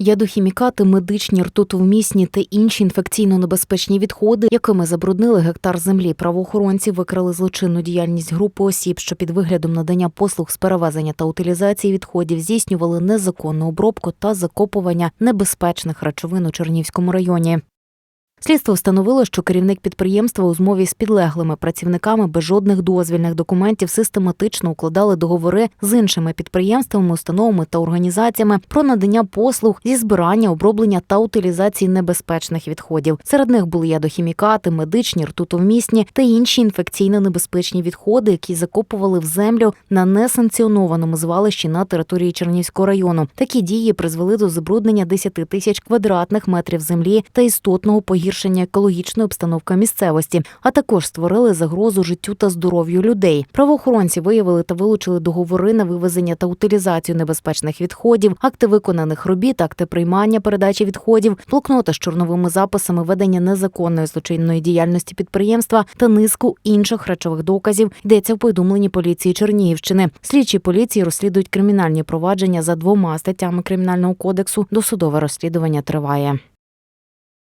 Ядохімікати, медичні, ртутовмісні та інші інфекційно небезпечні відходи, якими забруднили гектар землі. Правоохоронці викрили злочинну діяльність групи осіб, що під виглядом надання послуг з перевезення та утилізації відходів здійснювали незаконну обробку та закопування небезпечних речовин у Чернівському районі. Слідство встановило, що керівник підприємства у змові з підлеглими працівниками без жодних дозвільних документів систематично укладали договори з іншими підприємствами, установами та організаціями про надання послуг зі збирання, оброблення та утилізації небезпечних відходів. Серед них були ядохімікати, медичні, ртутовмісні та інші інфекційно небезпечні відходи, які закопували в землю на несанкціонованому звалищі на території Чернівського району. Такі дії призвели до забруднення 10 тисяч квадратних метрів землі та істотного погіршення екологічної обстановки місцевості, а також створили загрозу життю та здоров'ю людей. Правоохоронці виявили та вилучили договори на вивезення та утилізацію небезпечних відходів, акти виконаних робіт, акти приймання передачі відходів, блокноти з чорновими записами ведення незаконної злочинної діяльності підприємства та низку інших речових доказів. Йдеться в повідомленні поліції Чернігівщини. Слідчі поліції розслідують кримінальні провадження за двома статтями кримінального кодексу. Досудове розслідування триває.